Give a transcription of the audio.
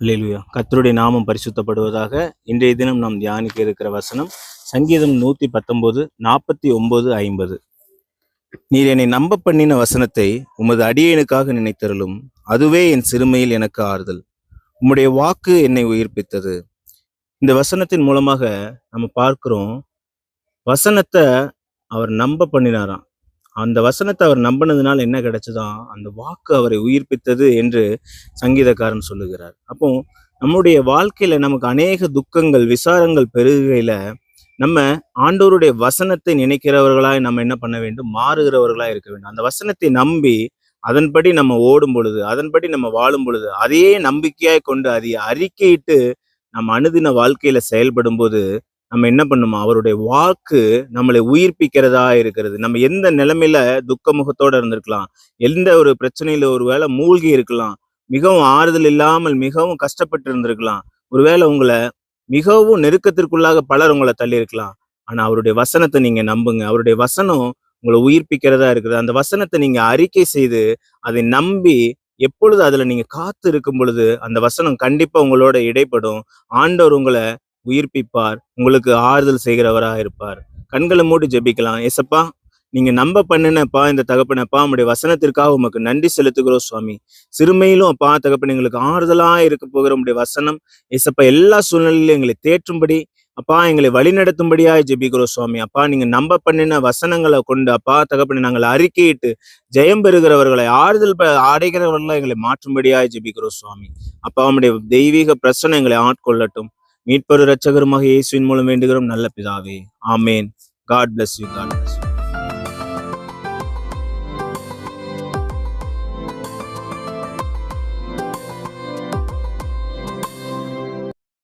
அல்லேலூயா. கத்தருடைய நாமம் பரிசுத்தப்படுவதாக இன்றைய தினம் நாம் தியானிக்க இருக்கிற வசனம் சங்கீதம் நூத்தி பத்தொன்பது நாற்பத்தி ஒன்பது ஐம்பது. நீர் என்னை நம்ப பண்ணின வசனத்தை உமது அடியேனுக்காக நினைத்தருளும். அதுவே என் சிறுமையில் எனக்கு ஆறுதல். உம்முடைய வாக்கு என்னை உயிர்ப்பித்தது. இந்த வசனத்தின் மூலமாக நம்ம பார்க்கிறோம் வசனத்தை அவர் நம்ப பண்ணினாராம் அந்த வசனத்தை அவர் நம்பினதுனால என்ன கிடைச்சதாம் அந்த வாக்கு அவரை உயிர்ப்பித்தது என்று சங்கீதக்காரன் சொல்லுகிறார். அப்போ நம்முடைய வாழ்க்கையில நமக்கு அநேக துக்கங்கள் விசாரங்கள் பெருகையில நம்ம ஆண்டோருடைய வசனத்தை நினைக்கிறவர்களாய் நம்ம என்ன பண்ண வேண்டும்? மாறுகிறவர்களாய் இருக்க வேண்டும். அந்த வசனத்தை நம்பி அதன்படி நம்ம ஓடும் பொழுது அதன்படி நம்ம வாழும் பொழுது அதையே நம்பிக்கையாய் கொண்டு அதை அறிக்கையிட்டு நம்ம அனுதின வாழ்க்கையில செயல்படும் போது நம்ம என்ன பண்ணுமா? அவருடைய வாக்கு நம்மளை உயிர்ப்பிக்கிறதா இருக்கிறது. நம்ம எந்த நிலைமையில துக்க முகத்தோட இருந்திருக்கலாம். எந்த ஒரு பிரச்சனையில ஒரு வேளை மூழ்கி இருக்கலாம். மிகவும் ஆறுதல் இல்லாமல் மிகவும் கஷ்டப்பட்டு இருந்திருக்கலாம். ஒருவேளை உங்களை மிகவும் நெருக்கத்திற்குள்ளாக பலர் உங்களை தள்ளியிருக்கலாம் ஆனா அவருடைய வசனத்தை நீங்க நம்புங்க. அவருடைய வசனம் உங்களை உயிர்ப்பிக்கிறதா இருக்குது. அந்த வசனத்தை நீங்க அறிக்கை செய்து அதை நம்பி எப்பொழுது அதுல நீங்க காத்து இருக்கும் பொழுது அந்த வசனம் கண்டிப்பா உங்களோட இடைப்படும். ஆண்டவர் உங்களை உயிர்ப்பிப்பார். உங்களுக்கு ஆறுதல் செய்கிறவரா இருப்பார். கண்களை மூடி ஜெபிக்கலாம். ஏசப்பா நீங்க நம்ப பண்ணினப்பா இந்த தகப்பனப்பா உங்களுடைய வசனத்திற்காக உமக்கு நன்றி செலுத்துகிறோம் சுவாமி. சிறுமையிலும் அப்பா தகப்பன் எங்களுக்கு ஆறுதலா இருக்க போகிற உங்களுடைய வசனம். ஏசப்பா எல்லா சூழ்நிலையிலும் எங்களை தேற்றும்படி அப்பா எங்களை வழிநடத்தும்படியாய் ஜெபிக்கிறோம் சுவாமி. அப்பா நீங்க நம்ப பண்ணின வசனங்களை கொண்டு அப்பா தகப்பனை நாங்கள் அறிக்கையிட்டு ஜெயம் பெறுகிறவர்களை ஆறுதல் அடைகிறவர்களை எங்களை மாற்றும்படியாய் ஜெபிக்கிறோம் சுவாமி. அப்பா உடைய தெய்வீக பிரச்சனை எங்களை ஆட்கொள்ளட்டும். மீட்பரு இரட்சகருமாக இயேசுவின் மூலம் வேண்டுகிறோம். நல்ல பிதாவே. ஆமேன். God bless you God bless you